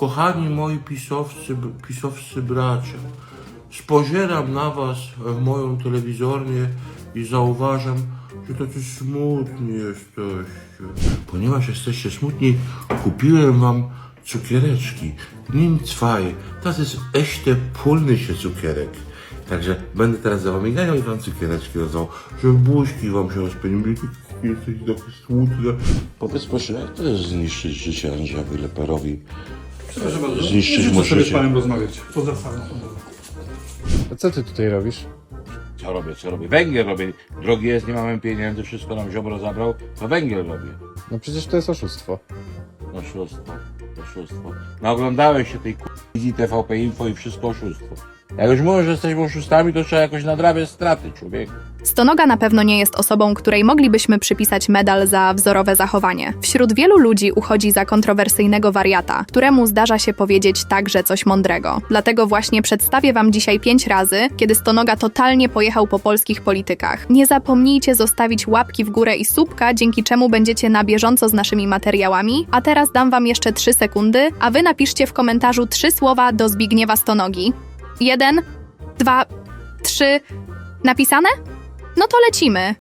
Kochani moi pisowscy, pisowscy bracia, spojrzam na was w moją telewizornię i zauważam, że tacy smutni jesteście. Ponieważ jesteście smutni, kupiłem wam cukiereczki. Nimm zwei. Das ist echte polnische cukierek. Także będę teraz za wami ganiał i wam cukiereczki rozdał, żeby buźki wam się rozpędziły. Jesteście takie smutne. Powiedz proszę, jak to jest zniszczyć życie Andrzejowi Leperowi? Proszę bardzo. Zniszczyć Nie mu życzę sobie z życie. panem rozmawiać. Poza salą. A co ty tutaj robisz? Co robię, co robię? Węgiel robię. Drogi jest, nie mamy pieniędzy, wszystko nam ziobro zabrał, to węgiel robię. No przecież to jest oszustwo. Oszustwo, oszustwo. No oglądałem się tej k***i TVP Info i wszystko oszustwo. Jak już mówię, że jesteśmy oszustami, to trzeba jakoś nadrabiać straty, człowiek. Stonoga na pewno nie jest osobą, której moglibyśmy przypisać medal za wzorowe zachowanie. Wśród wielu ludzi uchodzi za kontrowersyjnego wariata, któremu zdarza się powiedzieć także coś mądrego. Dlatego właśnie przedstawię wam dzisiaj pięć razy, kiedy Stonoga totalnie pojechał po polskich politykach. Nie zapomnijcie zostawić łapki w górę i słupka, dzięki czemu będziecie na bieżąco z naszymi materiałami. A teraz dam wam jeszcze trzy sekundy, a wy napiszcie w komentarzu trzy słowa do Zbigniewa Stonogi. Jeden, dwa, trzy. Napisane? No to lecimy.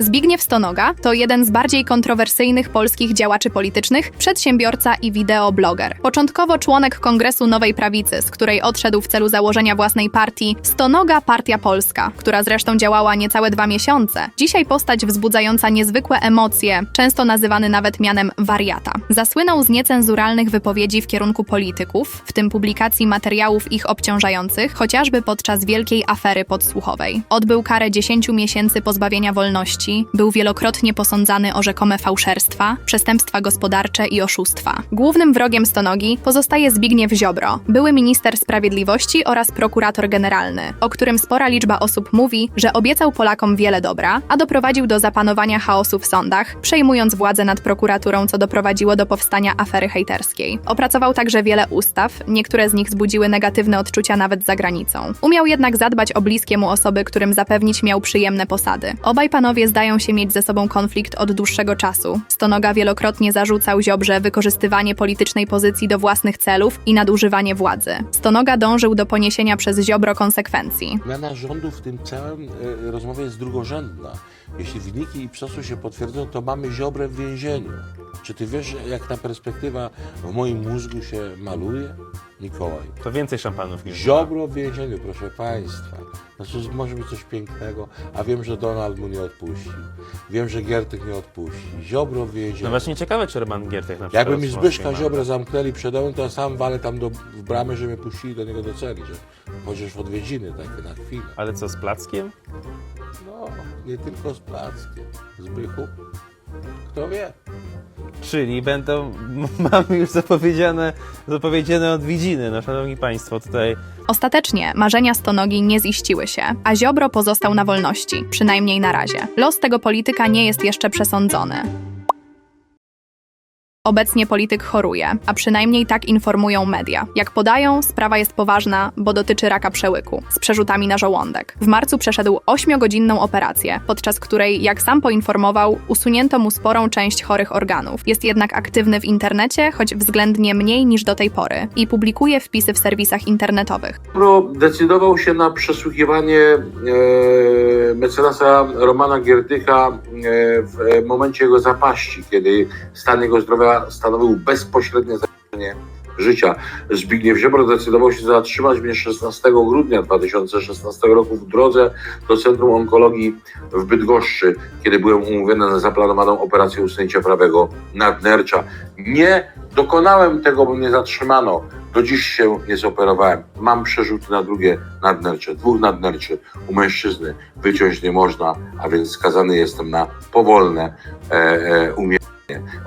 Zbigniew Stonoga to jeden z bardziej kontrowersyjnych polskich działaczy politycznych, przedsiębiorca i wideobloger. Początkowo członek Kongresu Nowej Prawicy, z której odszedł w celu założenia własnej partii Stonoga Partia Polska, która zresztą działała niecałe dwa miesiące. Dzisiaj postać wzbudzająca niezwykłe emocje, często nazywany nawet mianem wariata. Zasłynął z niecenzuralnych wypowiedzi w kierunku polityków, w tym publikacji materiałów ich obciążających, chociażby podczas wielkiej afery podsłuchowej. Odbył karę 10 miesięcy pozbawienia wolności, był wielokrotnie posądzany o rzekome fałszerstwa, przestępstwa gospodarcze i oszustwa. Głównym wrogiem Stonogi pozostaje Zbigniew Ziobro, były minister sprawiedliwości oraz prokurator generalny, o którym spora liczba osób mówi, że obiecał Polakom wiele dobra, a doprowadził do zapanowania chaosu w sądach, przejmując władzę nad prokuraturą, co doprowadziło do powstania afery hejterskiej. Opracował także wiele ustaw, niektóre z nich zbudziły negatywne odczucia nawet za granicą. Umiał jednak zadbać o bliskie mu osoby, którym zapewnić miał przyjemne posady. Obaj panowie zdają się mieć ze sobą konflikt od dłuższego czasu. Stonoga wielokrotnie zarzucał Ziobrze wykorzystywanie politycznej pozycji do własnych celów i nadużywanie władzy. Stonoga dążył do poniesienia przez Ziobro konsekwencji. Zmiana rządu w tym całym e, rozmowie jest drugorzędna. Jeśli wyniki Ipsosu się potwierdzą, to mamy Ziobrę w więzieniu. Czy ty wiesz, jak ta perspektywa w moim mózgu się maluje? Mikołaj. To więcej szampanów niż Ziobro w więzieniu, proszę Państwa. No cóż, może być coś pięknego, a wiem, że Donald mu nie odpuści. Wiem, że Giertych nie odpuści. Ziobro w więzieniu. No właśnie ciekawe, czy Roman Giertych na przykład... Jakby mi Zbyszka Ziobrę mandat. zamknęli przed domem, to ja sam walę tam do, w bramę, że mnie puścili do niego do celi, że chociaż w odwiedziny takie na chwilę. Ale co, z Plackiem? No, nie tylko z Plackiem. Zbychu. Kto wie? Czyli będą, mamy już zapowiedziane, zapowiedziane odwiedziny, no szanowni państwo, tutaj Ostatecznie marzenia Stonogi nie ziściły się, a Ziobro pozostał na wolności, przynajmniej na razie. Los tego polityka nie jest jeszcze przesądzony. Obecnie polityk choruje, a przynajmniej tak informują media. Jak podają, sprawa jest poważna, bo dotyczy raka przełyku, z przerzutami na żołądek. W marcu przeszedł 8-godzinną operację, podczas której, jak sam poinformował, usunięto mu sporą część chorych organów. Jest jednak aktywny w internecie, choć względnie mniej niż do tej pory, i publikuje wpisy w serwisach internetowych. Pro decydował się na przesłuchiwanie e, mecenasa Romana Giertycha e, w momencie jego zapaści, kiedy stan jego zdrowia stanowił bezpośrednie zagrożenie życia. Zbigniew Ziobro decydował się zatrzymać mnie 16 grudnia 2016 roku w drodze do Centrum Onkologii w Bydgoszczy, kiedy byłem umówiony na zaplanowaną operację usunięcia prawego nadnercza. Nie dokonałem tego, bo mnie zatrzymano. Do dziś się nie zoperowałem. Mam przerzuty na drugie nadnercze. Dwóch nadnerczy u mężczyzny wyciąć nie można, a więc skazany jestem na powolne e, e, umieranie.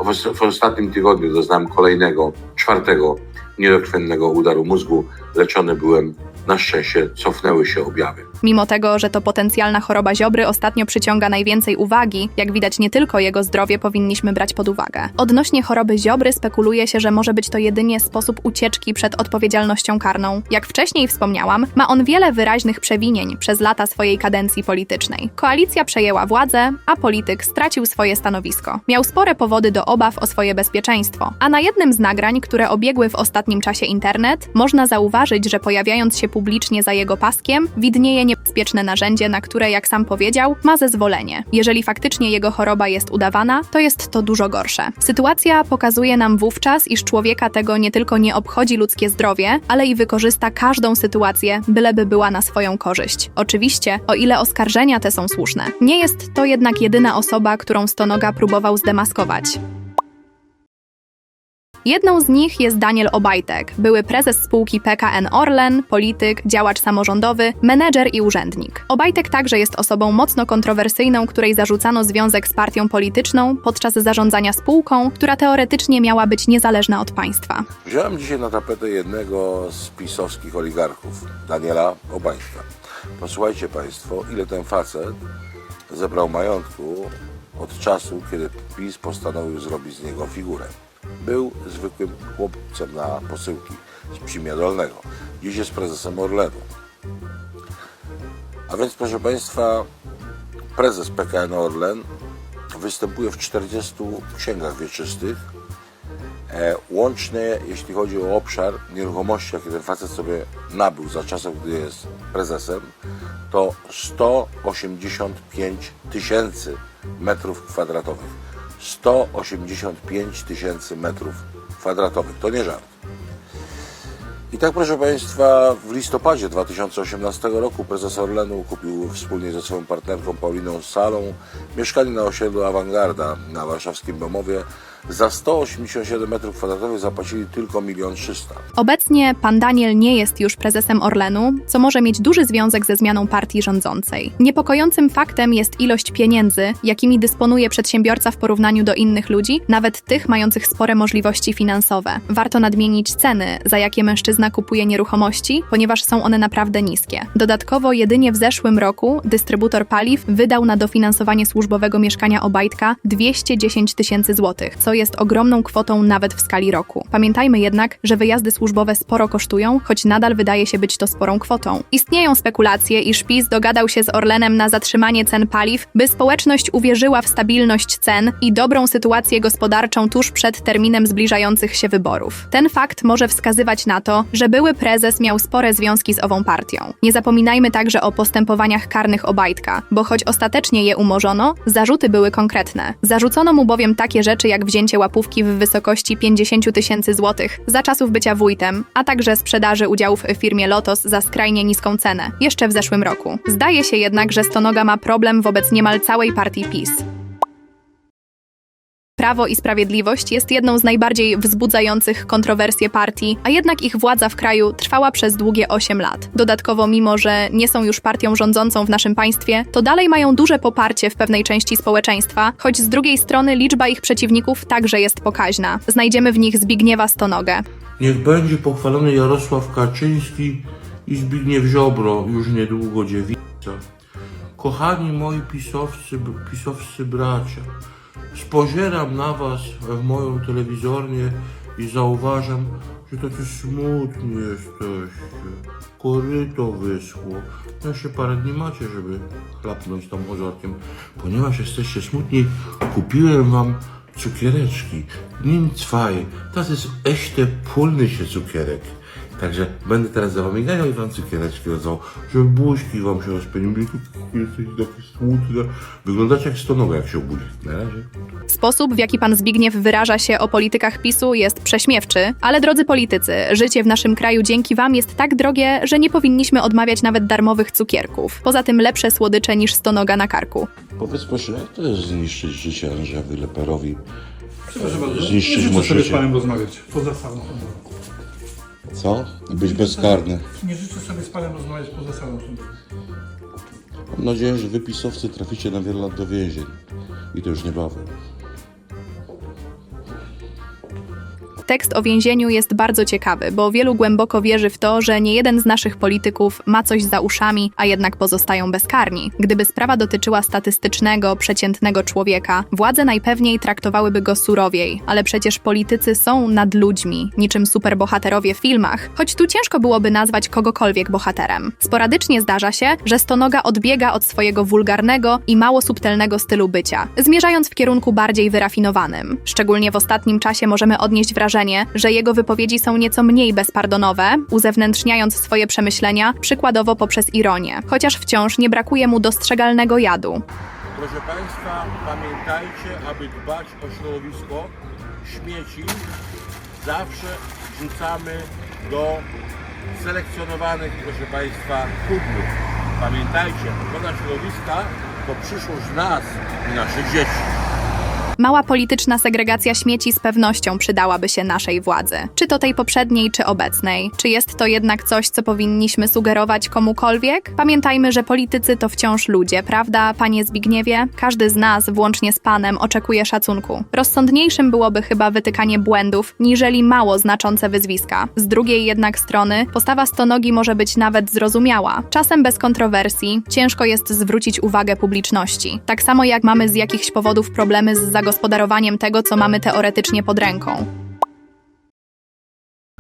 W, os- w ostatnim tygodniu doznałem kolejnego, czwartego niedokrwiennego udaru mózgu. Leczony byłem, na szczęście cofnęły się objawy. Mimo tego, że to potencjalna choroba Ziobry ostatnio przyciąga najwięcej uwagi, jak widać nie tylko jego zdrowie powinniśmy brać pod uwagę. Odnośnie choroby Ziobry spekuluje się, że może być to jedynie sposób ucieczki przed odpowiedzialnością karną. Jak wcześniej wspomniałam, ma on wiele wyraźnych przewinień przez lata swojej kadencji politycznej. Koalicja przejęła władzę, a polityk stracił swoje stanowisko. Miał spore powody do obaw o swoje bezpieczeństwo, a na jednym z nagrań, które obiegły w ostatnim czasie internet, można zauważyć, że pojawiając się publicznie za jego paskiem, widnieje niebezpieczne narzędzie, na które, jak sam powiedział, ma zezwolenie. Jeżeli faktycznie jego choroba jest udawana, to jest to dużo gorsze. Sytuacja pokazuje nam wówczas, iż człowieka tego nie tylko nie obchodzi ludzkie zdrowie, ale i wykorzysta każdą sytuację, byleby była na swoją korzyść. Oczywiście, o ile oskarżenia te są słuszne. Nie jest to jednak jedyna osoba, którą Stonoga próbował zdemaskować. Jedną z nich jest Daniel Obajtek, były prezes spółki PKN Orlen, polityk, działacz samorządowy, menedżer i urzędnik. Obajtek także jest osobą mocno kontrowersyjną, której zarzucano związek z partią polityczną podczas zarządzania spółką, która teoretycznie miała być niezależna od państwa. Wziąłem dzisiaj na tapetę jednego z pisowskich oligarchów, Daniela Obajtka. Posłuchajcie Państwo, ile ten facet zebrał majątku od czasu, kiedy PiS postanowił zrobić z niego figurę. Był zwykłym chłopcem na posyłki z Psimia Dolnego. Dziś jest prezesem Orlenu. A więc, proszę Państwa, prezes PKN Orlen występuje w 40 księgach wieczystych, E, Łącznie, jeśli chodzi o obszar nieruchomości, jaki ten facet sobie nabył za czasów, gdy jest prezesem, to 185 tysięcy metrów kwadratowych. 185 tysięcy metrów kwadratowych. To nie żart. I tak, proszę Państwa, w listopadzie 2018 roku prezes Orlenu kupił wspólnie ze swoją partnerką Pauliną Salą mieszkanie na osiedlu Awangarda na warszawskim Bemowie. Za 187 metrów kwadratowych zapłacili tylko 1 300 000. Obecnie pan Daniel nie jest już prezesem Orlenu, co może mieć duży związek ze zmianą partii rządzącej. Niepokojącym faktem jest ilość pieniędzy, jakimi dysponuje przedsiębiorca w porównaniu do innych ludzi, nawet tych mających spore możliwości finansowe. Warto nadmienić ceny, za jakie mężczyzna kupuje nieruchomości, ponieważ są one naprawdę niskie. Dodatkowo jedynie w zeszłym roku dystrybutor paliw wydał na dofinansowanie służbowego mieszkania Obajtka 210 tysięcy złotych, co jest ogromną kwotą nawet w skali roku. Pamiętajmy jednak, że wyjazdy służbowe sporo kosztują, choć nadal wydaje się być to sporą kwotą. Istnieją spekulacje, iż PiS dogadał się z Orlenem na zatrzymanie cen paliw, by społeczność uwierzyła w stabilność cen i dobrą sytuację gospodarczą tuż przed terminem zbliżających się wyborów. Ten fakt może wskazywać na to, że były prezes miał spore związki z ową partią. Nie zapominajmy także o postępowaniach karnych Obajtka, bo choć ostatecznie je umorzono, zarzuty były konkretne. Zarzucono mu bowiem takie rzeczy jak wzięcie łapówki w wysokości 50 tysięcy złotych za czasów bycia wójtem, a także sprzedaży udziałów w firmie Lotos za skrajnie niską cenę, jeszcze w zeszłym roku. Zdaje się jednak, że Stonoga ma problem wobec niemal całej partii PiS. Prawo i Sprawiedliwość jest jedną z najbardziej wzbudzających kontrowersje partii, a jednak ich władza w kraju trwała przez długie 8 lat. Dodatkowo, mimo że nie są już partią rządzącą w naszym państwie, to dalej mają duże poparcie w pewnej części społeczeństwa, choć z drugiej strony liczba ich przeciwników także jest pokaźna. Znajdziemy w nich Zbigniewa Stonogę. Niech będzie pochwalony Jarosław Kaczyński i Zbigniew Ziobro, już niedługo dziewica. Kochani moi pisowscy, pisowscy bracia, spozieram na was w moją telewizornię i zauważam, że tacy smutni jesteście. Koryto wyschło. Jeszcze parę dni macie, żeby chlapnąć tam orzorkiem. Ponieważ jesteście smutni, kupiłem wam cukiereczki. Nimm zwei. Das ist echte polnische cukierek. Także będę teraz za wami ganiał i wam cukiereczki rodzą, żeby buźki wam się rozpędziły. Jesteście takie smutne. Wyglądacie jak stonoga, jak się obudzi. Na razie. Sposób, w jaki pan Zbigniew wyraża się o politykach PiSu jest prześmiewczy, ale drodzy politycy, życie w naszym kraju dzięki wam jest tak drogie, że nie powinniśmy odmawiać nawet darmowych cukierków. Poza tym lepsze słodycze niż stonoga na karku. Powiedz proszę, jak to jest zniszczyć życie Andrzejowi Leperowi? Przepraszam bardzo. Zniszczyć nie życzę sobie z panem rozmawiać. Poza salą. Co? Być bezkarny. Nie życzę sobie z panem rozmawiać poza salą. Mam nadzieję, że wy pisowcy traficie na wiele lat do więzień. I to już niebawem. Tekst o więzieniu jest bardzo ciekawy, bo wielu głęboko wierzy w to, że nie jeden z naszych polityków ma coś za uszami, a jednak pozostają bezkarni. Gdyby sprawa dotyczyła statystycznego, przeciętnego człowieka, władze najpewniej traktowałyby go surowiej, ale przecież politycy są nad ludźmi, niczym superbohaterowie w filmach, choć tu ciężko byłoby nazwać kogokolwiek bohaterem. Sporadycznie zdarza się, że Stonoga odbiega od swojego wulgarnego i mało subtelnego stylu bycia, zmierzając w kierunku bardziej wyrafinowanym. Szczególnie w ostatnim czasie możemy odnieść wrażenie, że jego wypowiedzi są nieco mniej bezpardonowe, uzewnętrzniając swoje przemyślenia, przykładowo poprzez ironię, chociaż wciąż nie brakuje mu dostrzegalnego jadu. Proszę Państwa, pamiętajcie, aby dbać o środowisko. Śmieci zawsze wrzucamy do selekcjonowanych, proszę Państwa, kubów. Pamiętajcie, ochrona środowiska to przyszłość nas i naszych dzieci. Mała polityczna segregacja śmieci z pewnością przydałaby się naszej władzy. Czy to tej poprzedniej, czy obecnej? Czy jest to jednak coś, co powinniśmy sugerować komukolwiek? Pamiętajmy, że politycy to wciąż ludzie, prawda, panie Zbigniewie? Każdy z nas, włącznie z panem, oczekuje szacunku. Rozsądniejszym byłoby chyba wytykanie błędów, niżeli mało znaczące wyzwiska. Z drugiej jednak strony, postawa stonogi może być nawet zrozumiała. Czasem bez kontrowersji, ciężko jest zwrócić uwagę publiczności. Tak samo jak mamy z jakichś powodów problemy z zagospodarowaniem tego, co mamy teoretycznie pod ręką.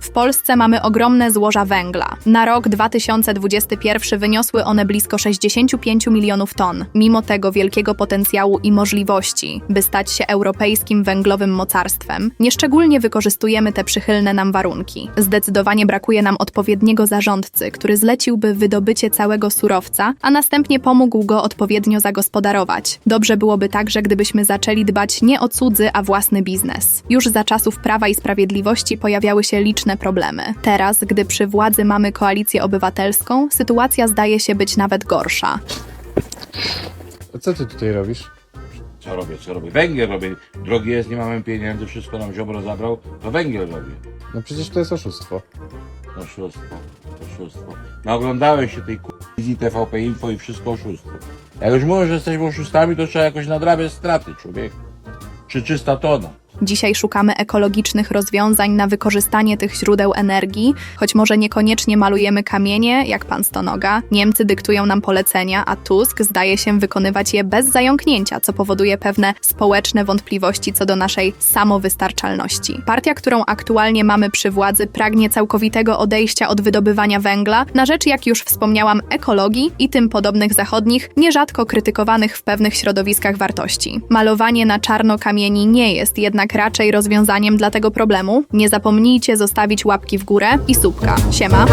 W Polsce mamy ogromne złoża węgla. Na rok 2021 wyniosły one blisko 65 milionów ton. Mimo tego wielkiego potencjału i możliwości, by stać się europejskim węglowym mocarstwem, nieszczególnie wykorzystujemy te przychylne nam warunki. Zdecydowanie brakuje nam odpowiedniego zarządcy, który zleciłby wydobycie całego surowca, a następnie pomógł go odpowiednio zagospodarować. Dobrze byłoby także, gdybyśmy zaczęli dbać nie o cudzy, a własny biznes. Już za czasów Prawa i Sprawiedliwości pojawiały się liczne problemy. Teraz, gdy przy władzy mamy koalicję obywatelską, sytuacja zdaje się być nawet gorsza. A co ty tutaj robisz? Co robię, co robię? Węgiel robię. Drogi jest, nie mamy pieniędzy, wszystko nam ziobro zabrał, to węgiel robię. No przecież to jest oszustwo. Oszustwo, oszustwo. No oglądałeś się tej k***i TVP Info i wszystko oszustwo. Jak już mówią, że jesteśmy oszustami, to trzeba jakoś nadrabiać straty, człowiek. Czy czysta tona. Dzisiaj szukamy ekologicznych rozwiązań na wykorzystanie tych źródeł energii, choć może niekoniecznie malujemy kamienie, jak pan Stonoga. Niemcy dyktują nam polecenia, a Tusk zdaje się wykonywać je bez zająknięcia, co powoduje pewne społeczne wątpliwości co do naszej samowystarczalności. Partia, którą aktualnie mamy przy władzy, pragnie całkowitego odejścia od wydobywania węgla na rzecz, jak już wspomniałam, ekologii i tym podobnych zachodnich, nierzadko krytykowanych w pewnych środowiskach wartości. Malowanie na czarno kamieni nie jest jednak raczej rozwiązaniem dla tego problemu. Nie zapomnijcie zostawić łapki w górę i subka. Siema!